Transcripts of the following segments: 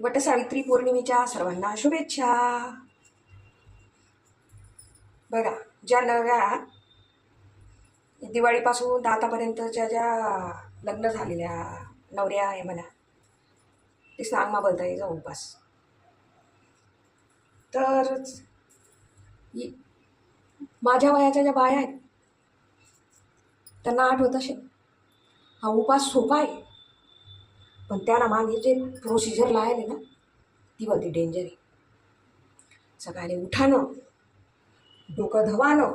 वटसावित्री पौर्णिमेच्या सर्वांना शुभेच्छा. बघा ज्या नव्या दिवाळीपासून तर आतापर्यंतच्या ज्या लग्न झालेल्या नवऱ्या आहे म्हणा ते सांगमा बोलता जाऊ उपास तर माझ्या वयाच्या ज्या बाया आहेत त्यांना आठवत असेल हा उपास सोपा आहे. पण त्याला मागे जे प्रोसिजर लायले ना ती बघते डेंजर आहे. सकाळी उठानं डोकं धवानं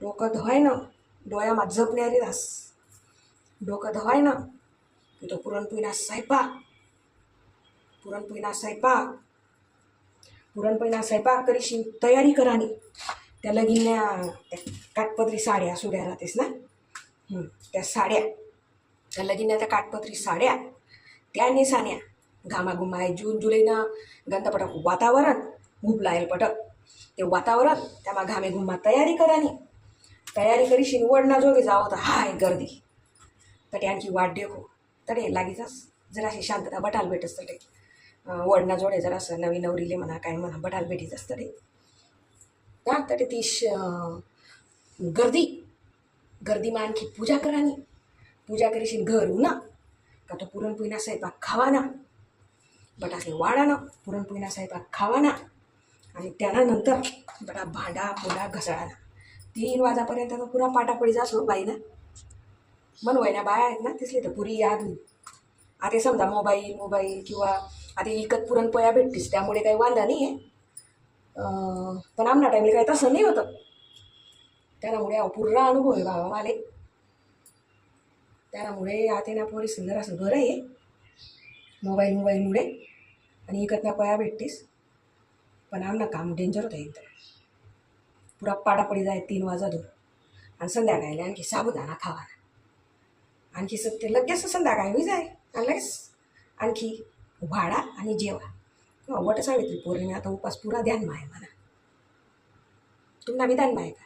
डोकं धवायनं डोळ्यामा जपणारी दास डोकं धवायनं की तो पुरणपोळीना स्वयंपाक पुरणपोळीना स्वयंपाक पुरणपोळीना स्वयंपाक करीशी तयारी करानी त्या लगीन्या त्या काटपदरी साड्या सुड्या राहतेस ना? त्या साड्या. त्या लगीन्या त्या काटपदरी साड्या त्या नेसान्या घामाघुमा आहे जून जुलैनं गंधपटक वातावरण खूप लायल पटक ते वातावरण त्यामा घामे घुमा तयारी करानी तयारी करी शिनवडना जोगे जावं तर हाय गर्दी तटे आणखी वाट देखो तडे लागीचाच जराशी शांतता बटाल भेटच तटे वडना जोडे जरासं नवी नवरीले म्हणा काय म्हणा बटाल भेटीच असतं तडे त्या तटे ती श गर्दी गर्दीमा आणखी पूजा करानी पूजा करीशील घरू ना? का तो पुरणपोळीना स्वयंपाक खावाना? बटासले वाढाना पुरणपोळीना स्वयंपाक खावाना आणि त्यानंतर बटा भांडा पोडा घसळा ना तीन वाजापर्यंत तर पुरा पाटापडी जासो हो बाईना. मन ना बाया आहेत ना तिसली तर पुरी याद होईल. आता समजा मोबाईल मोबाईल किंवा आता विकत पुरणपोळ्या भेटतीस त्यामुळे काही वांदा नाही आहे पण आमना टाईमला काही तसं नाही होतं. त्यामुळे अपुरा अनुभव आहे बाबा माले. त्यामुळे आता ना पोरी सुंदर असं बरं आहे. मोबाईल मोबाईलमुळे आणि इकत ना पया भेटतीस. पण आमना काम डेंजर होतं एकदम. पुरा पाडापडी जाय तीन वाजा दूर आणि संध्याकाळी आणखी साबुदाणा खावा आणखी स ते लगेच संध्याकाळी होई जाय. आणि लगेच आणखी वाडा आणि जेवा. वट सावित्री पौर्णिमे आता उपास पुरा ध्यान माय म्हणा तुम्हाला मी ध्यान माय का?